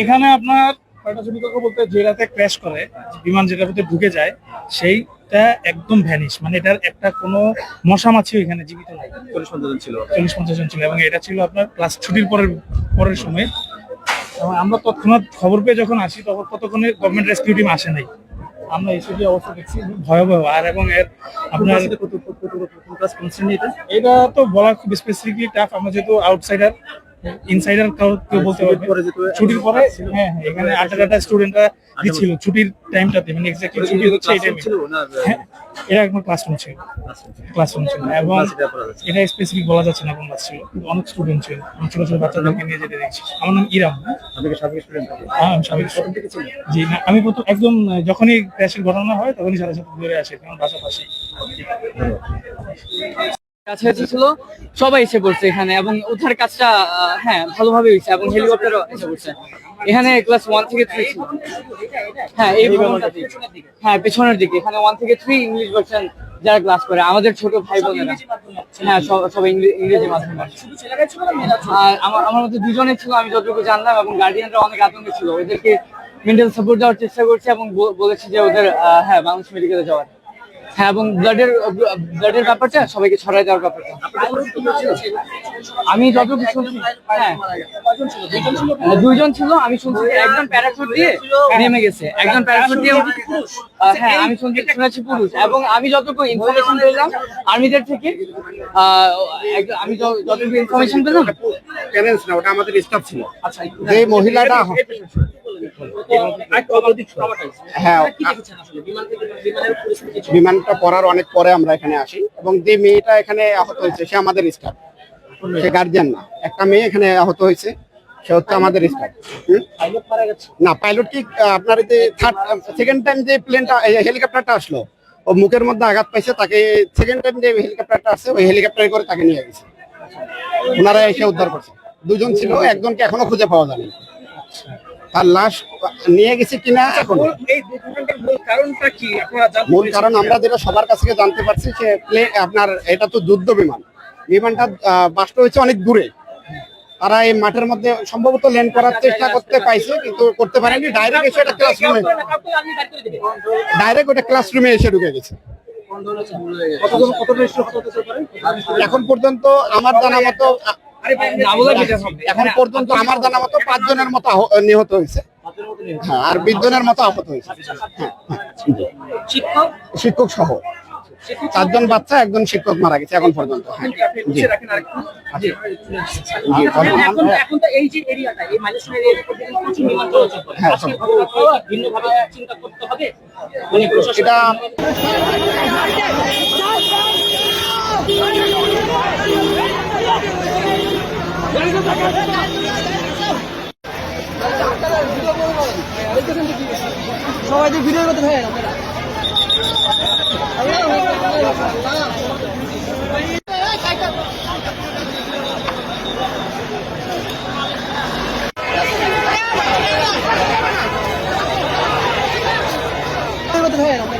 এখানে আপনার বলতে যে রাতে ক্র্যাশ করে বিমান যেটার ভিতরে ঢুকে যায় সেইটা একদম ভ্যানিশ মানে এটার একটা কোনো মশা মাছি এখানে জীবিত নাই। চল্লিশ পঞ্চাশ জন ছিল। চল্লিশ পঞ্চাশ জন ছিল এবং এটা ছিল আপনার ক্লাস ছুটির পরের পরের সময়। আমরা তৎক্ষণাৎ খবর পেয়ে যখন আসি তখন ততক্ষণে গভর্নমেন্ট রেস্কিউ টিম আসে নাই। আমরা এসে যে অবস্থা দেখছি ভয়াবহ। আর এবং এর আপনার এটা? তো বলা খুব স্পেসিফিকলি টাফ আমরা যেহেতু আউটসাইডার ইনসাইডার কেউ বলতে পারবে। ছুটির পরে হ্যাঁ হ্যাঁ, এখানে আটটা আটটা স্টুডেন্টরা দিচ্ছিল ছুটির টাইমটাতে মানে এক্স্যাক্টলি ছুটি হচ্ছে এই টাইমে এটা একদম ক্লাসরুম ছিল। ক্লাসরুম ছিল। এবং এটা স্পেসিফিক বলা যাচ্ছে না কোন ক্লাস ছিল। অনেক স্টুডেন্ট ছিল। ছোট ছোট বাচ্চাদেরকে নিয়ে যেতে দেখছি। আমার নাম ইরাম। আপনি সাবেক স্টুডেন্ট হ্যাঁ আমি সাবেক জি না আমি প্রথম একদম যখনই ক্র্যাশের ঘটনা হয় তখনই সাথে সাথে দূরে আসে কারণ পাশাপাশি। কাছাকাছি ছিল সবাই এসে পড়ছে এখানে এবং উদ্ধার কাজটা হ্যাঁ ভালোভাবে হয়েছে এবং হেলিকপ্টারও এসে পড়ছে। এখানে ক্লাস ওয়ান থেকে থ্রি ছিল। হ্যাঁ এই হ্যাঁ পেছনের দিকে। এখানে ওয়ান থেকে থ্রি ইংলিশ ভার্সন যারা ক্লাস করে আমাদের ছোট ভাই বোনেরা। হ্যাঁ সব- সবাই ইংরেজি মাধ্যমে আর আমার আমার মধ্যে দুজনে ছিল আমি যতটুকু জানলাম এবং গার্ডিয়ানরা অনেক আতঙ্কে ছিল। ওদেরকে মেন্টাল সাপোর্ট দেওয়ার চেষ্টা করছে এবং বলেছে যে ওদের হ্যাঁ বাংলাদেশ মেডিকেলে যাওয়ার। হ্যাঁ এবং ব্লাডের ব্লাডের ব্যাপারটা সবাইকে ছড়াই দেওয়ার ব্যাপারটা। আমি যতটুকু শুনছি হ্যাঁ। দুইজন ছিল আমি শুনছি একজন প্যারাশুট দিয়ে নেমে গেছে একজন প্যারাশুট দিয়ে হ্যাঁ আমি শুনছি শুনেছি পুরুষ এবং আমি যতটুকু ইনফরমেশন পেলাম আর্মিদের থেকে আহ, আমি যতটুকু ইনফরমেশন পেলাম ওটা আমাদের স্টাফ ছিল। আচ্ছা যে মহিলাটা হ্যাঁ। বিমানটা পড়ার অনেক পরে আমরা এখানে আসি এবং যে মেয়েটা এখানে আহত হয়েছে সে আমাদের স্টাফ সে গার্জিয়ান না। একটা মেয়ে এখানে আহত হয়েছে সে হচ্ছে আমাদের স্টাফ না পাইলট কি আপনার যে থার্ড সেকেন্ড টাইম যে প্লেনটা হেলিকপ্টারটা আসলো ও মুখের মধ্যে আঘাত পাইছে তাকে সেকেন্ড টাইম যে হেলিকপ্টারটা আসছে ওই হেলিকপ্টারে করে তাকে নিয়ে গেছে। ওনারা এসে উদ্ধার করছে। দুজন ছিল একজনকে এখনও খুঁজে পাওয়া যায়নি। তার লাশ নিয়ে গেছে কিনা এখন? মূল কারণটা কি? আপনারা জানতে মূল কারণ আমরা যেটা সবার কাছ থেকে জানতে পারছি যে প্লে আপনার এটা তো যুদ্ধ বিমান। বিমানটা বাস্ট হয়েছে অনেক দূরে। তারা এই মাঠের মধ্যে সম্ভবত ল্যান্ড করার চেষ্টা করতে পাইছে কিন্তু করতে পারেনি। ডাইরেক্ট এসে এটা ক্লাসরুমে ডাইরেক্ট ওটা ক্লাসরুমে এসে ঢুকে গেছে। এখন পর্যন্ত আমার জানা মতো এখন পর্যন্ত আমার জানা মতো পাঁচ জনের মতো নিহত হয়েছে। হ্যাঁ আর বিশ মতো আহত হয়েছে। হ্যাঁ, হ্যাঁ, জি। শিক্ষক সহ। চারজন বাচ্চা একজন শিক্ষক মারা গেছে এখন পর্যন্ত। হ্যাঁ। সবাই যে ভিডিও করতে থাকে করতে থাকে